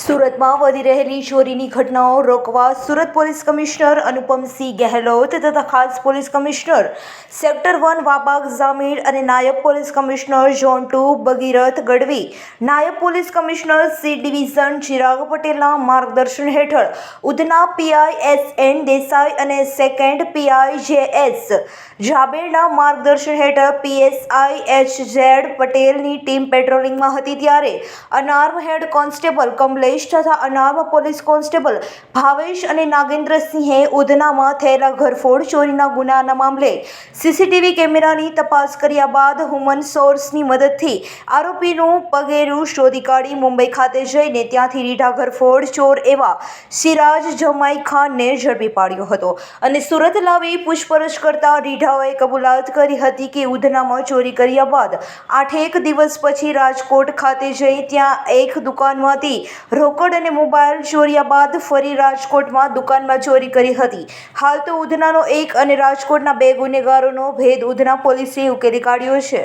સુરતમાં વધી રહેલી ચોરીની ઘટનાઓ રોકવા સુરત પોલીસ કમિશનર અનુપમસિંહ ગેહલોત તથા ખાસ police commissioner sector one Wabang Jamir અને નાયબ police commissioner zone two Bhagirath Gadhvi, નાયબ police commissioner C division Chirag પટેલના માર્ગદર્શન હેઠળ Udhna PI S N Desai અને સેકન્ડ પીઆઈ જે એસ જાબેરના માર્ગદર્શન હેઠળ પીએસઆઈ એચ ઝેડ પટેલની ટીમ પેટ્રોલિંગમાં હતી ત્યારે અનાર્મ હેડ કોન્સ્ટેબલ કમલેશ તથા અનામ પોલીસ કોન્સ્ટેબલ ભાવેશ અને નાગેન્દ્રસિંહે ઉધનામાં થયેલા ઘરફોડ, ચોરીના ગુનાના મામલે સીસીટીવી કેમેરાની તપાસ કર્યા બાદ હ્યુમન સોર્સની મદદથી આરોપીનું પગેરું શોધી કાઢી મુંબઈ ખાતે જઈને ત્યાંથી રીઢા ઘરફોડ, ચોર એવા સિરાજ જમાઈ ખાનને ઝડપી પાડ્યો હતો અને સુરત લાવી પૂછપરછ કરતા રીઢાઓએ કબૂલાત કરી હતી કે ઉધનામાં ચોરી કર્યા બાદ આઠેક દિવસ પછી રાજકોટ ખાતે જઈ ત્યાં એક દુકાનમાંથી રોકડ અને મોબાઈલ ચોર્યા બાદ ફરી રાજકોટમાં દુકાનમાં ચોરી કરી હતી. હાલ તો ઉધનાનો એક અને રાજકોટના બે ગુનેગારોનો ભેદ ઉધના પોલીસે ઉકેલી કાઢ્યો છે.